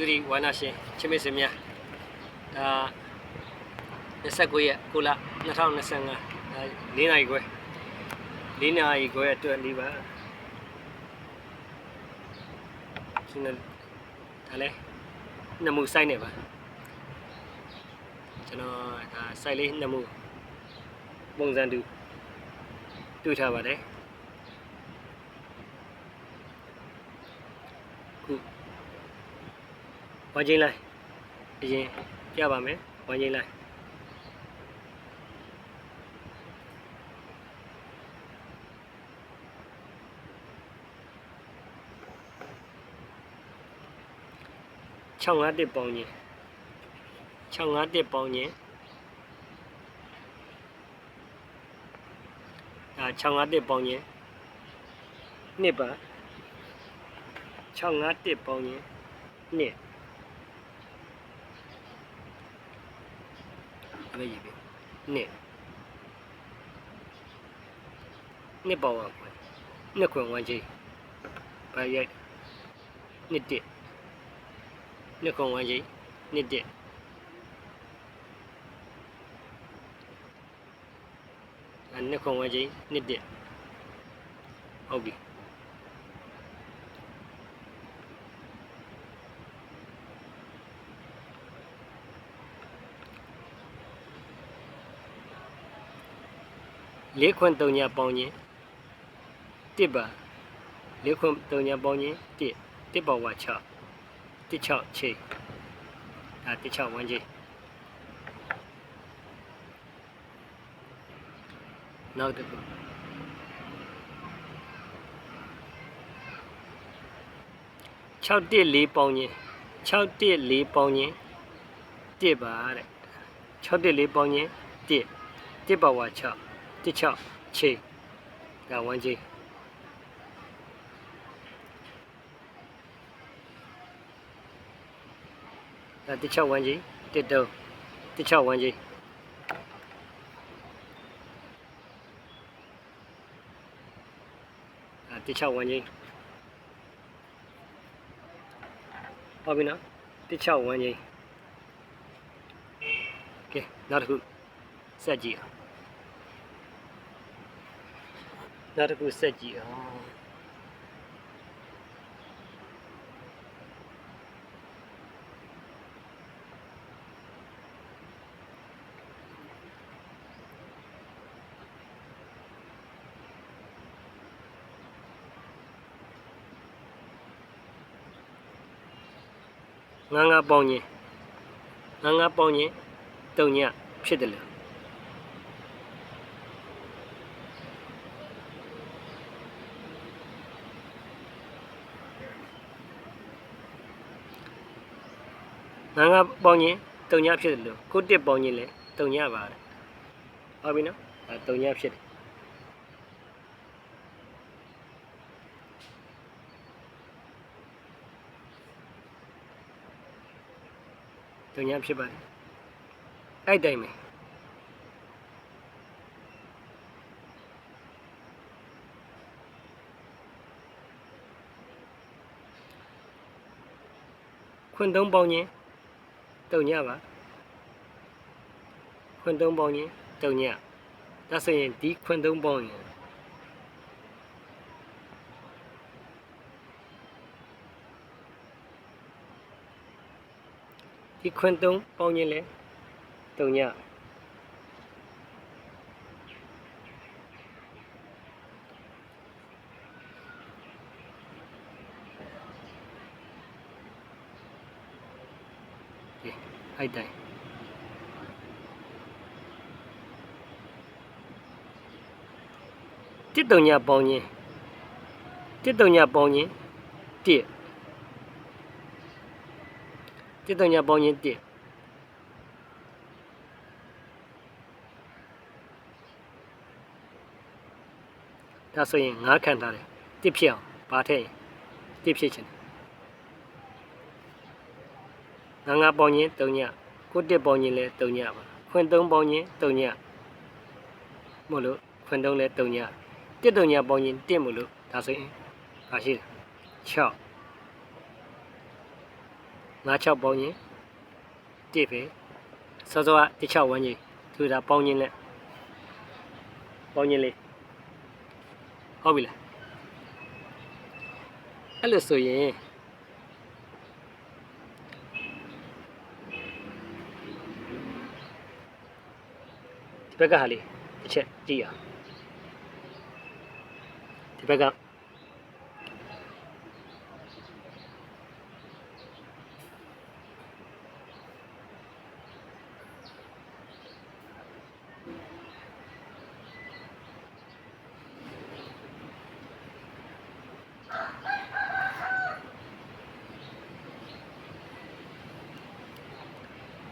သူဒီဝါနာရှင်ချစ်မိတ်ဆွေများဒါ29ရက်9လ2025ဒါ၄နိုင်ခွဲ၄နိုင်ခွဲအတွက်လေးပါရှင်ဒါလဲနှစ်မှုစိုက်နေပါကျွန်တော်ဒါစိုက်လေးနှစ်မှုပုံစံတူတွေ့ထားပါတယ်ခု ဝါချင်းလိုက်အရင်ပြပါမယ်ဝါချင်းလိုက်651ပေါင်းချင်း651ပေါင်းချင်းဒါ651ပေါင်းချင်းနှစ်ပါ651ပေါင်းချင်းနှစ် ဘယ်ရေးပဲနှစ်နှစ်ပေါင်းပါခွဲနှစ်ခွင်ဝမ်းချင်းဘာရိုက်နှစ်တစ်နှစ်ခွင်ဝမ်းချင်းနှစ်တစ်အဲနှစ်ခွင်ဝမ်းချင်းနှစ်တစ်ဟုတ်ပြီ လေးခွင်3ညပေါင်းချင်းတစ်ပါလေးခွင်3ညပေါင်းချင်းတစ်တစ်ပေါဝါ6တစ်6ချိန်ဒါတစ်6ဝန်းချင်းနောက်တစ်ခု6တစ်4ပေါင်းချင်း6တစ်4ပေါင်းချင်းတစ်ပါတဲ့6တစ်4ပေါင်းချင်းတစ်တစ်ပါဝါ6 တစ်6ချိန်ဒါဝန်းချင်းဒါတစ်6ဝန်းချင်းတစ်တုံးတစ်6ဝန်းချင်းဒါတစ်6ဝန်းချင်းဟုတ်ပြီနော်တစ်6ဝန်းချင်းကဲနောက်တစ်ခုဆက်ကြည့်အောင် နောက်တစ်ခုဆက်ကြည့်အောင်ငါးငါးပေါင်းချင်းငါးငါးပေါင်းချင်းတုံညဖြစ်တယ်လို့ ငါးငါးပေါင်းရင်တုံညဖြစ်တယ်လို့ကိုတစ်ပေါင်းရင်လည်းတုံညပါတယ်ဟုတ်ပြီနော်အဲတုံညဖြစ်တယ်တုံညဖြစ်ပါတယ်အဲ့တိုင်းပဲခွန်းသုံးပေါင်းရင် တုံညပါခွန်းသုံးပေါင်းရင်တုံညဒါဆိုရင်ဒီခွန်းသုံးပေါင်းရင်ဒီခွန်းသုံးပေါင်းရင်လေတုံညဒီ အဲ့တိုင်းတစ်တုံညပေါင်းရင်တစ်တုံညပေါင်းရင်တစ်တစ်တုံညပေါင်းရင်တစ်ဒါဆိုရင်ငါးခံထားတယ်တစ်ဖြစ်အောင်ဘာထည့်ရင်တစ်ဖြစ်ချင် တယ်ငါးငါးပေါင်းရင်တုံညကိုတစ်ပေါင်းရင်လည်းတုံညပါခွင်သုံးပေါင်းရင်တုံညမို့လို့ခွင်သုံးလည်းတုံညတစ်တုံညပေါင်းရင်တစ်မို့လို့ဒါဆိုရင်ဘာရှိလဲ6 6ပေါင်းရင်တစ်ပဲစောစောကတစ်6ဝန်းကြီးသူဒါပေါင်းရင်လက်ပေါင်းရင်လေးဟုတ်ပြီလားအဲ့လိုဆိုရင် Pegahali. C'è Gia. Thì Pega.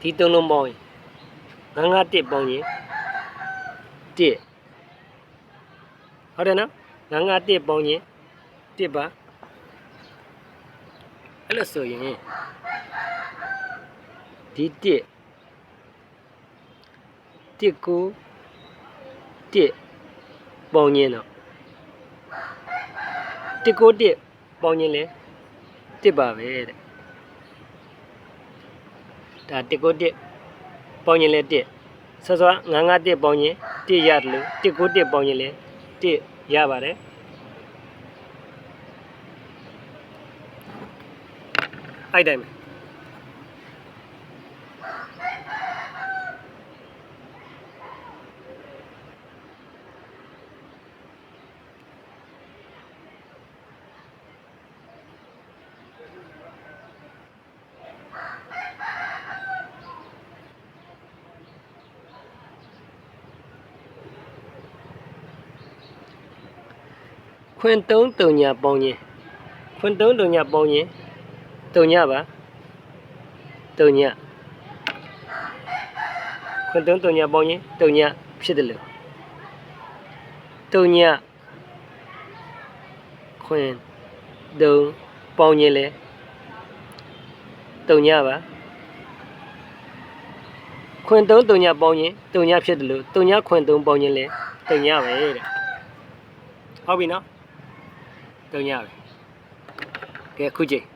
Thì tương lông bòi. Nang ngát tiệp bòi nhé. 1ဟုတ်တယ်နော်951ပေါင်းရင်1ပါအဲ့လို့ဆိုရင်ဒီ1 1ကို1ပေါင်းရင်တော့1ကို1ပေါင်းရင်လေ1ပါပဲတဲ့ဒါ1ကို1ပေါင်းရင်လေ1 စ်ဆောစောငါးငါးတစ်ပေါင်းရင်တစ်ရတယ်လို့တစ်ကိုတစ်ပေါင်းရင်လည်းတစ်ရပါတယ်အဲ့တိုင်းပဲ ခွင်သုံးတုံညာပေါင်းရင်ခွင်သုံးတုံညာပေါင်းရင်တုံညာပါတုံညာခွင်သုံးတုံညာပေါင်းရင်တုံညာဖြစ်တယ်လို့တုံညာခွင်သုံးပေါင်းရင်လေတုံညာပါခွင်သုံးတုံညာပေါင်းရင်တုံညာဖြစ်တယ်လို့တုံညာခွင်သုံးပေါင်းရင်လေတုံညာပဲတဲ့ဟုတ်ပြီနော် တုံညပဲကဲခုချိန်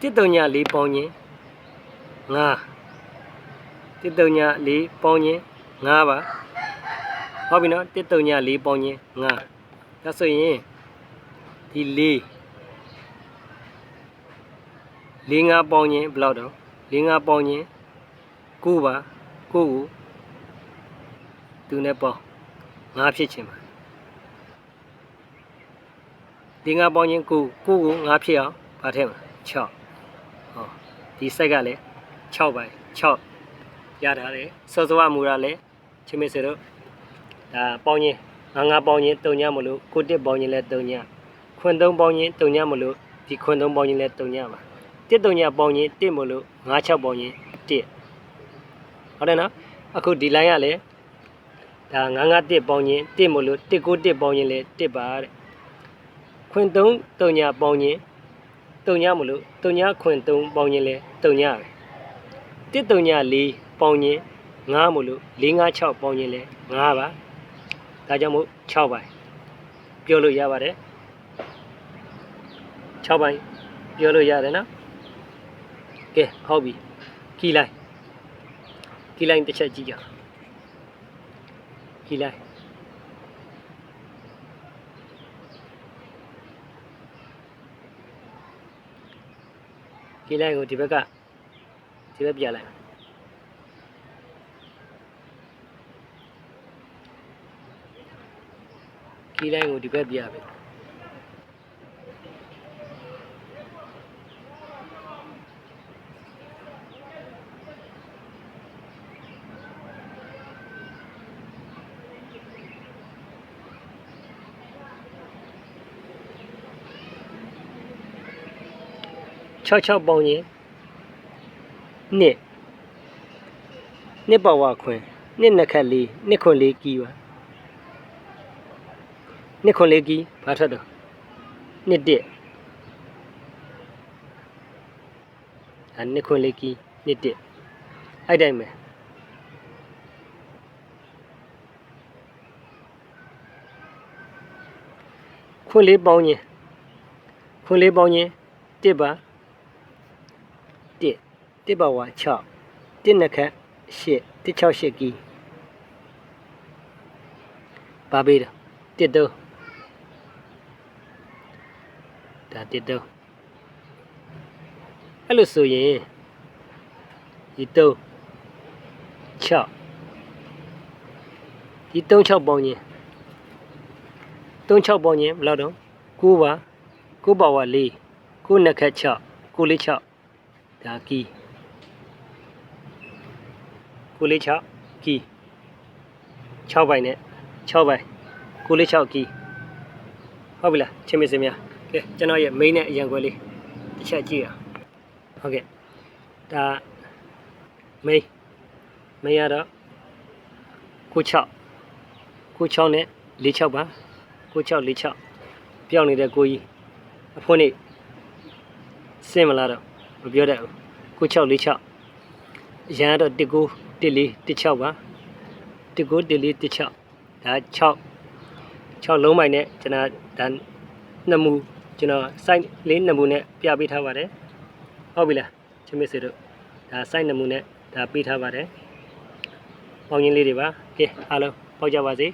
တစ်တုံညလေးပေါင်းရင်ငါတစ်တုံညလေးပေါင်းရင်ငါပါ ဟုတ်ပြီနော်တစ်တုံည၄ပေါင်းချင်းငါဒါဆိုရင်ဒီ၄၄ငါပေါင်းချင်းဘယ်လောက်တော့၄ငါပေါင်းချင်း9ပါ9ကိုသူနဲ့ပေါင်းငါဖြစ်ချင်းပါ၄ငါပေါင်းချင်း9 9ကိုငါဖြစ်အောင်ဗာထဲမှာ6ဟောဒီဆက်ကလည်း6ပိုင်း6ရထားတယ်စောစောကမူရလည်းချင်းမေစေတို့ ဒါပေါင်းရင်ငါးငါးပေါင်းရင်တုံညမလို့ကိုတစ်ပေါင်းရင်လည်းတုံညခွန်းသုံးပေါင်းရင်တုံညမလို့ဒီခွန်းသုံးပေါင်းရင်လည်းတုံညပါတစ်တုံညပေါင်းရင်တစ်မလို့ငါး၆ပေါင်းရင်တစ်ဟုတ်တယ်နော်အခုဒီ line ကလည်းဒါငါးငါးတစ်ပေါင်းရင်တစ်မလို့တစ်ကိုတစ်ပေါင်းရင်လည်းတစ်ပါတဲ့ခွန်းသုံးတုံညပေါင်းရင်တုံညမလို့တုံညခွန်းသုံးပေါင်းရင်လည်းတုံညပဲတစ်တုံည၄ပေါင်းရင်ငါးမလို့၄၅6ပေါင်းရင်လည်းငါးပါ ဒါကြောင့်မို့6ပိုင်းပြောလို့ရပါတယ်6ပိုင်းပြောလို့ရတယ်နော်ကဲဟုတ်ပြီခီလိုက်ခီလိုက်တစ်ချက်ကြည့်ကြအောင်ခီလိုက်ခီလိုက်ကိုဒီဘက်ကဒီဘက်ပြလိုက် ခီလိုက်ကိုဒီဘက်ပြပဲ6 6ပေါင်းရင်နှစ်နှစ်ပါဝါခွင်နှစ်နှစ်ခက်လေးနှစ်ခွင်လေးကီးပါ နှစ်ခွန်လေးကီဘာထွက်တော့နှစ်တစ်အဲနှစ်ခွင်လေးကီးနှစ်တစ်အဲ့တိုင်းပဲခွင်လေးပေါင်းခြင်းခွင်လေးပေါင်းခြင်းတစ်ပါတစ်တစ်ပါဝါ6တစ်နှစ်ခတ်8တစ်6 8ကီးပါပေးတာတစ်တော့ ဒါတစ်တော့အဲ့လိုဆိုရင်ဒီတော့6ဒီ3 6ပေါင်းခြင်း3 6ပေါင်းခြင်းဘယ်လောက်တော့9ပါ9ပါဝါ4 9နှစ်ခတ်6 9လေး6ဒါကီး9လေး6ကီး6ပိုင်နဲ့6ပိုင်9လေး6ကီးဟုတ်ပြီလားချင်းမစင်များ ကဲကျွန်တော်ရဲ့ main နဲ့အရန်ခွဲလေးတစ်ချက်ကြည့်အောင်ဟုတ်ကဲ့ဒါ main main ရတော့96 96နဲ့46ပါ96 46ပြောင်းနေတဲ့ကိုကြီးအဖွင့်နေစင်မလားတော့မပြောတတ်ဘူး96 46ရန်ကတော့19 14 16ပါ19 14 16ဒါ6 6လုံးမိုင်နဲ့ကျွန်တော်ဒါနှစ်မူ ကျွန်တော် site လေးနှစ်မူနဲ့ပြပေးထားပါတယ်ဟုတ်ပြီလားချင်းမစ်စေတို့ဒါ site နှစ်မူနဲ့ဒါပေးထားပါတယ်ပေါင်းရင်းလေးတွေပါကဲအားလုံးပေါက်ကြပါစေ